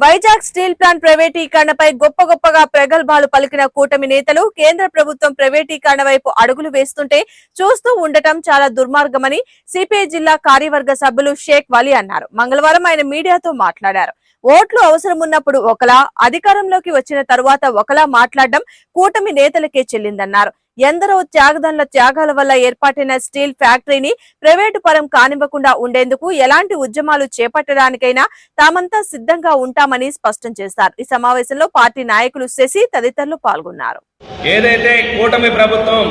Vizag steel plant ప్రైవేటీకరణపై గొప్ప గొప్పగా ప్రగల్భాలు పలికిన కూటమి నేతలు కేంద్ర ప్రభుత్వం ప్రైవేటీకరణ వైపు అడుగులు వేస్తుంటే చూస్తూ ఉండటం చాలా దుర్మార్గమని సిపిఐ జిల్లా కార్యవర్గ సభ్యులు షేక్ వలీ అన్నారు. మంగళవారం ఆయన మీడియాతో మాట్లాడారు. ఓట్లు అవసరం ఉన్నప్పుడు ఒకలా అధికారంలోకి వచ్చిన తరువాత ఒకలా మాట్లాడడం కూటమి నేతలకే చెల్లిందన్నారు. ఎందరో త్యాగదండ్ల త్యాగాల వల్ల ఏర్పాటైన స్టీల్ ఫ్యాక్టరీని ప్రైవేటు పరం కానివ్వకుండా ఉండేందుకు ఎలాంటి ఉద్యమాలు చేపట్టడానికైనా తామంతా సిద్ధంగా ఉంటామని స్పష్టం చేశారు. ఈ సమావేశంలో పార్టీ నాయకులు శశి తదితరులు పాల్గొన్నారు. ఏదైతే కూటమి ప్రభుత్వం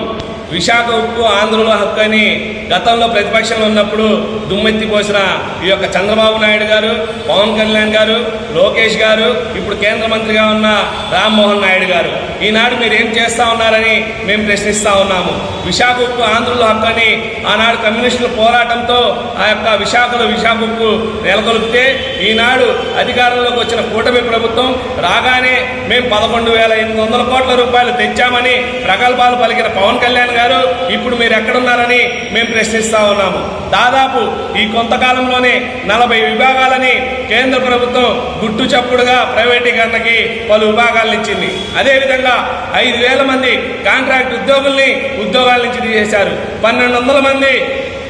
విశాఖ ఉక్కు ఆంధ్రుల హక్కు అని గతంలో ప్రతిపక్షంలో ఉన్నప్పుడు దుమ్మెత్తి పోసిన ఈ యొక్క చంద్రబాబు నాయుడు గారు పవన్ కళ్యాణ్ గారు లోకేష్ గారు ఇప్పుడు కేంద్ర మంత్రిగా ఉన్న రామ్మోహన్ నాయుడు గారు ఈనాడు మీరు ఏం చేస్తూ ఉన్నారని మేము ప్రశ్నిస్తూ ఉన్నాము. విశాఖ ఉక్కు ఆంధ్రుల హక్కని ఆనాడు కమ్యూనిస్టుల పోరాటంతో ఆ యొక్క విశాఖలో విశాఖ ఉక్కు నెలకొల్పితే ఈనాడు అధికారంలోకి వచ్చిన కూటమి ప్రభుత్వం రాగానే మేము పదకొండు వేల ఎనిమిది వందల కోట్ల రూపాయలు తెచ్చామని ప్రగల్భాలు పలికిన పవన్ కళ్యాణ్ గారు ఇప్పుడు మీరు ఎక్కడున్నారని మేము ప్రశ్నిస్తూ ఉన్నాము. దాదాపు ఈ కొంతకాలంలోనే నలభై విభాగాలని కేంద్ర ప్రభుత్వం గుట్టు చప్పుడుగా ప్రైవేటీకరణకి పలు విభాగాలను ఇచ్చింది. అదేవిధంగా ఐదు వేల మంది కాంట్రాక్ట్ ఉద్యోగుల్ని ఉద్యోగాల నుంచి తీసేశారు. పన్నెండు వందల మంది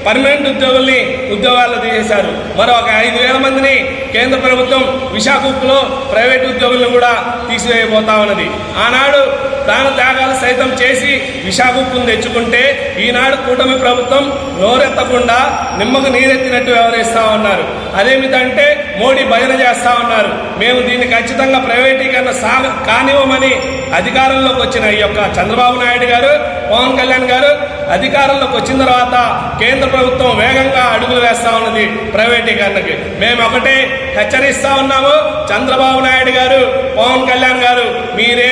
పర్మనెంట్ ఉద్యోగుల్ని ఉద్యోగాల్లో తీసేశారు. మరో ఒక ఐదు వేల మందిని కేంద్ర ప్రభుత్వం విశాఖ ప్రైవేట్ ఉద్యోగులను కూడా తీసివేయబోతా ఉన్నది. ఆనాడు దాన త్యాగాలు సైతం చేసి విషాగుప్పును తెచ్చుకుంటే ఈనాడు కూటమి ప్రభుత్వం నోరెత్తకుండా నిమ్మకు నీరెత్తినట్టు వ్యవహరిస్తా ఉన్నారు. అదేమిటంటే మోడీ భజన చేస్తా ఉన్నారు. మేము దీన్ని ఖచ్చితంగా ప్రైవేటీకరణ సాగ కానివ్వమని అధికారంలోకి వచ్చిన ఈ యొక్క చంద్రబాబు నాయుడు గారు పవన్ కళ్యాణ్ గారు అధికారంలోకి వచ్చిన తర్వాత కేంద్ర ప్రభుత్వం వేగంగా అడుగులు వేస్తా ఉన్నది ప్రైవేటీకరణకి. మేము ఒకటే హెచ్చరిస్తా ఉన్నాము. చంద్రబాబు నాయుడు గారు పవన్ కళ్యాణ్ గారు మీరే